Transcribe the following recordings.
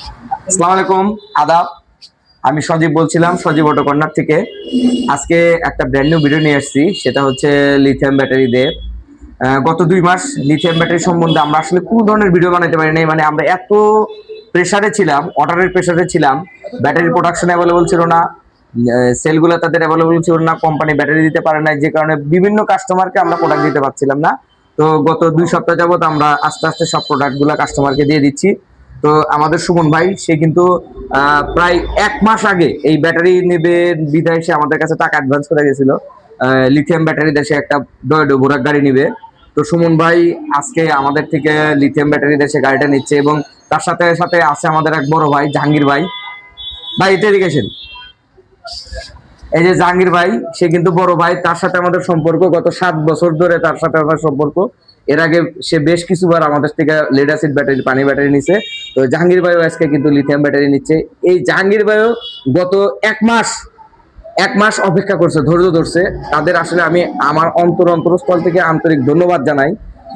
আসসালামু আলাইকুম, আদাব। আমি সজীব বলছিলাম, সজীব অটো কর্নার থেকে। আজকে একটা ব্র্যান্ড নিউ ভিডিও নিয়ে এসেছি, সেটা হচ্ছে লিথিয়াম ব্যাটারি দিয়ে। গত দুই মাস লিথিয়াম ব্যাটারি সম্বন্ধে আমরা আসলে কোন ধরনের ভিডিও বানাতে পারি নাই মানে আমরা এত প্রেসারে ছিলাম অর্ডারের প্রেসারে ছিলাম ব্যাটারি প্রোডাকশন অ্যাভেলেবল ছিল না সেলগুলো তাদের অ্যাভেলেবল ছিল না কোম্পানি ব্যাটারি দিতে পারে না যে কারণে বিভিন্ন কাস্টমারকে আমরা প্রোডাক্ট দিতে পারছিলাম না। তো গত দুই সপ্তাহ যাবত আমরা আস্তে আস্তে সব প্রোডাক্টগুলো কাস্টমারকে দিয়ে দিচ্ছি। তো আমাদের সুমন ভাই, সে কিন্তু প্রায় এক মাস আগে এই ব্যাটারি নেবে বিধায় সে আমাদের কাছে টাকা অ্যাডভান্স করে গেছিল। লিথিয়াম ব্যাটারি দেশে একটা ডয়েডো বোরাক গাড়ি নিবে। তো সুমন ভাই আজকে আমাদের থেকে লিথিয়াম ব্যাটারি দেশে গাড়িটা নিচ্ছে এবং তার সাথে সাথে আছে আমাদের এক বড় ভাই, জাহাঙ্গীর ভাই। ভাই, এটা এদিকেছেন এই যে জাহাঙ্গীর ভাই, সে কিন্তু বড় ভাই, তার সাথে আমাদের সম্পর্ক গত সাত বছর ধরে তার সাথে আমার সম্পর্ক। এর আগে সে বেশ কিছুবার আমাদের থেকে লেড অ্যাসিড ব্যাটারি পানি ব্যাটারি নিছে। তো জাহাঙ্গীর ভাইও আজকে কিন্তু লিথিয়াম ব্যাটারি নিচ্ছে। এই জাহাঙ্গীর ভাইও গত এক মাস এক মাস অপেক্ষা করছে, ধৈর্য ধরছে। তাদের আসলে আমি আমার অন্তর অন্তরস্থল থেকে আন্তরিক ধন্যবাদ জানাই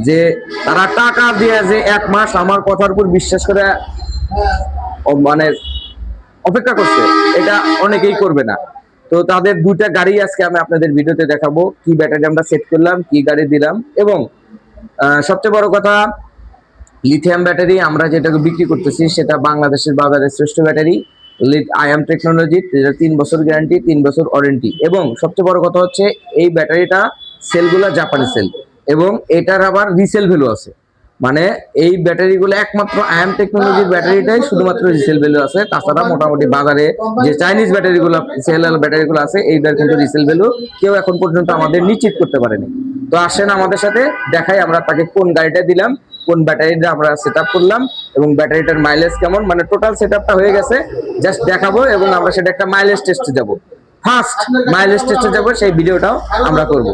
যে তারা টাকা দিয়ে যে এক মাস আমার কথার উপর বিশ্বাস করে মানে অপেক্ষা করছে। এটা অনেকেই করবে না। তো তাদের দুইটা গাড়ি আজকে আমি আপনাদের ভিডিওতে দেখাবো। কি ব্যাটারি আমরা সেট করলাম, কি গাড়ি দিলাম এবং সবচেয়ে বড় কথা লিথিয়াম ব্যাটারি আমরা যেটাকে বিক্রি করতেছি সেটা বাংলাদেশের বাজারে শ্রেষ্ঠ ব্যাটারি আয়াম টেকনোলজি যেটা তিন বছর গ্যারান্টি তিন বছর ওয়ারেন্টি এবং সবচেয়ে বড় কথা হচ্ছে, এই ব্যাটারিটা সেলগুলো জাপানি সেল এবং এটার আবার রিসেল ভ্যালু আছে। মানে এই ব্যাটারিগুলো একমাত্র আয়াম টেকনোলজির ব্যাটারিটাই শুধুমাত্র রিসেল ভ্যালু আছে। তাছাড়া মোটামুটি বাজারে যে চাইনিজ ব্যাটারিগুলো সেল ব্যাটারিগুলো আছে, এইটার কিন্তু রিসেল ভ্যালু কেউ এখন পর্যন্ত আমাদের নিশ্চিত করতে পারেনি। তো আসেন আমাদের সাথে, দেখাই আমরা তাকে কোন গাড়িটা দিলাম, কোন ব্যাটারিটা আমরা সেট করলাম, এবং ব্যাটারিটার মাইলেজ কেমন মানে টোটাল সেট হয়ে গেছে। জাস্ট দেখাবো এবং আমরা সেটা একটা মাইলেজ টেস্টে যাব। ফার্স্ট মাইলেজ টেস্টে যাব, সেই ভিডিওটাও আমরা করব।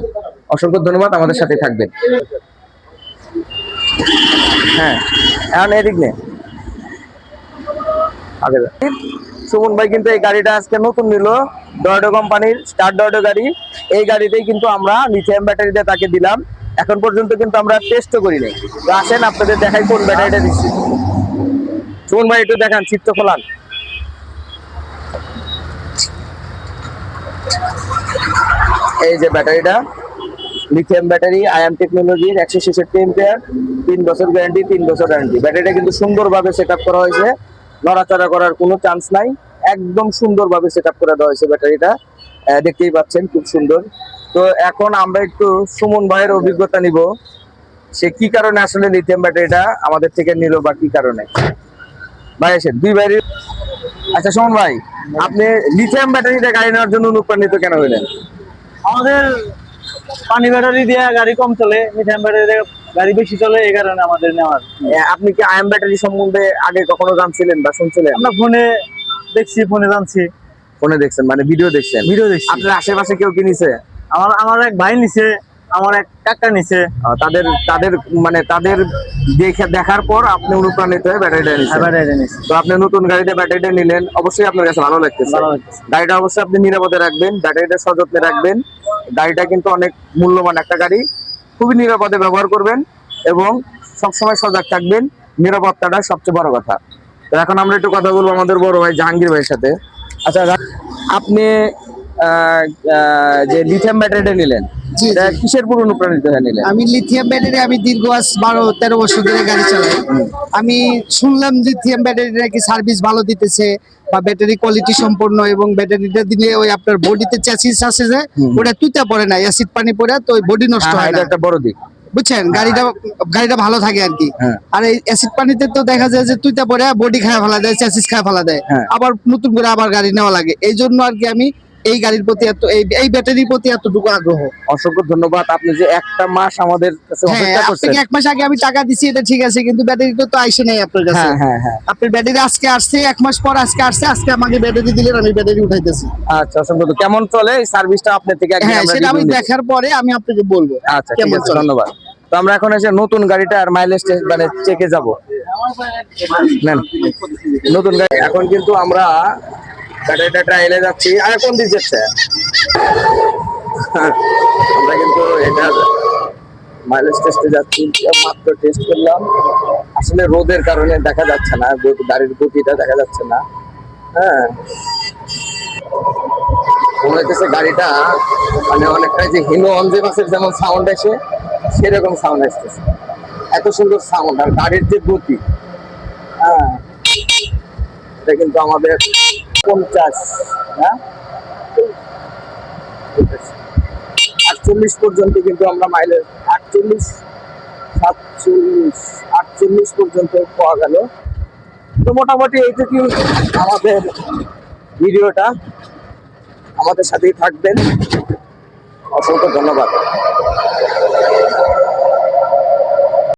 অসংখ্য ধন্যবাদ আমাদের সাথে থাকবেন। হ্যাঁ এখন এদিক আগে সুমন ভাই কিন্তু এই গাড়িটা আজকে নতুন নিল ডয়ডো কোম্পানির স্টার ডয়ডো গাড়ি। এই গাড়িতেই কিন্তু আমরা লিথিয়াম ব্যাটারি দিয়ে তাকে দিলাম। এখন পর্যন্ত কিন্তু আমরা টেস্টও করি নাই। তো আসেন, আপনাদের দেখাই কোন ব্যাটারিটা দিচ্ছি। সুমন ভাই, একটু দেখান চিত্ত খোলান। এই যে ব্যাটারিটা লিথিয়াম ব্যাটারি আয়াম টেকনোলজির একশো ছেষট্টি এম্পিয়ার তিন বছর গ্যারান্টি তিন বছর গ্যারান্টি ব্যাটারিটা কিন্তু সুন্দরভাবে সেট করা হয়েছে। নড়াচড়া করার কোনো চান্স নাই। একদম সুন্দরভাবে সেট করে দেওয়া হয়েছে ব্যাটারিটা দেখতেই পাচ্ছেন, খুব সুন্দর। তো এখন আমরা একটু সুমন ভাইয়ের অভিজ্ঞতা নিব। সে কি কারণে আসলে লিথিয়াম ব্যাটারিটা আমাদের থেকে নিল বা কি কারণে? ভাই এসে দুই ভাইয়ের আচ্ছা সুমন ভাই, আপনি লিথিয়াম ব্যাটারিটা গাড়ি নেওয়ার জন্য অনুপ্রাণিত কেন হইলেন আমাদের পানি ব্যাটারি দিয়ে গাড়ি কম চলে মিথাইন ব্যাটারি দিয়ে গাড়ি বেশি চলে এই কারণে আমাদের নেওয়ার। আপনি কি আয়াম ব্যাটারি সম্বন্ধে আগে কখনো জানছিলেন বা শুনছিলেন? আমরা ফোনে দেখছি ফোনে জানছি। ফোনে দেখছেন মানে ভিডিও দেখছেন? ভিডিও দেখছি। আপনার আশেপাশে কেউ কি নিছে? আমার আমার এক ভাই নিছে আমার এক কাকা নিছে। তাদের তাদের মানে তাদের দেখে দেখার পর আপনি অনুপ্রাণিত হয়ে ব্যাটারিটা নিছেন। নিছে। তো আপনি নতুন গাড়িতে ব্যাটারিটা নিলেন অবশ্যই আপনার কাছে ভালো লাগতেছে। ভালো লাগতেছে। গাড়িটা অবশ্যই আপনি নিরাপদে রাখবেন ব্যাটারিটা সযত্নে রাখবেন। গাড়িটা কিন্তু অনেক মূল্যবান একটা গাড়ি। খুবই নিরাপদে ব্যবহার করবেন এবং সবসময় সজাগ থাকবেন। নিরাপত্তাটা সবচেয়ে বড় কথা। তো এখন আমরা একটু কথা বলব আমাদের বড় ভাই জাহাঙ্গীর ভাইয়ের সাথে। আচ্ছা আপনি যে লিথিয়াম ব্যাটারিটা নিলেন কিসের পুরো অনুপ্রাণিত হয়ে নিলেন? আমি লিথিয়াম ব্যাটারি আমি দীর্ঘ আজ বারো তেরো বছর ধরে গাড়ি চালাই। আমি শুনলাম লিথিয়াম ব্যাটারি নাকি সার্ভিস ভালো দিতেছে বা ব্যাটারি কোয়ালিটি সম্পন্ন এবং ব্যাটারিটা দিলে ওই আপনার বডিতে চ্যাসিস আছে যে ওটা তুইতে পড়ে না অ্যাসিড পানি পড়ে তো ওই বডি নষ্ট হ্যাঁ, হয় না। একটা বড় দিক। বুঝছেন? গাড়িটা গাড়িটা ভালো থাকে আর কি। হ্যাঁ। আর এই অ্যাসিড পানিতে তো দেখা যায় যে তুইতে পড়ে বডি খায় ফেলা দেয় চ্যাসিস খায় ফেলা দেয়। হ্যাঁ। আবার নতুন করে আবার গাড়ি নেওয়া লাগে। এই জন্য আর কি আমি এই গাড়ির প্রতি এত এই ব্যাটারির প্রতি এতটুকু আগ্রহ। অসংখ্য ধন্যবাদ। আপনি যে একটা মাস আমাদের কাছে হ্যাঁ অপেক্ষা করছেন। এক মাস আগে আমি টাকা দিছি এটা ঠিক আছে কিন্তু ব্যাটারিটা তো আইসে নাই আপনার কাছে। হ্যাঁ হ্যাঁ হ্যাঁ। আপনার ব্যাটারি আজকে আসছে এক মাস পর আজকে আসছে আজকে আমাকে ব্যাটারি দিলেন আমি ব্যাটারি উঠাইতেছি। আচ্ছা অসংখ্য। কেমন চলে? এই সার্ভিসটা আপনার থেকে হ্যাঁ সেটা আমি দেখার পরে আমি আপনাকে বলব। আচ্ছা কেমন। ধন্যবাদ। তো আমরা এখন এসে নতুন গাড়িটা আর মাইলেজ মানে চেকে যাব। নতুন গাড়ি এখন কিন্তু আমরা যাচ্ছি। আর দিক যাচ্ছে? আমরা কিন্তু এটা মাইলেজ টেস্টে যাচ্ছি। মাত্র টেস্ট করলাম। আসলে রোদের কারণে দেখা যাচ্ছে না গাড়ির গতিটা দেখা যাচ্ছে না। হ্যাঁ। মনে হচ্ছে গাড়িটা মানে অনেকটা যে হিনো অঞ্জে মাসের যেমন সাউন্ড আসে, সেরকম সাউন্ড আসতেছে। এত সুন্দর সাউন্ড আর গাড়ির যে গতি। হ্যাঁ। এটা কিন্তু আমাদের পঞ্চাশ হ্যাঁ? আটচল্লিশ পর্যন্ত কিন্তু আমরা মাইলেজ, আটচল্লিশ, সাতচল্লিশ, আটচল্লিশ পর্যন্ত পাওয়া গেল। তো মোটামুটি এইটুকু আমাদের ভিডিওটা। আমাদের সাথেই থাকবেন। অসংখ্য ধন্যবাদ।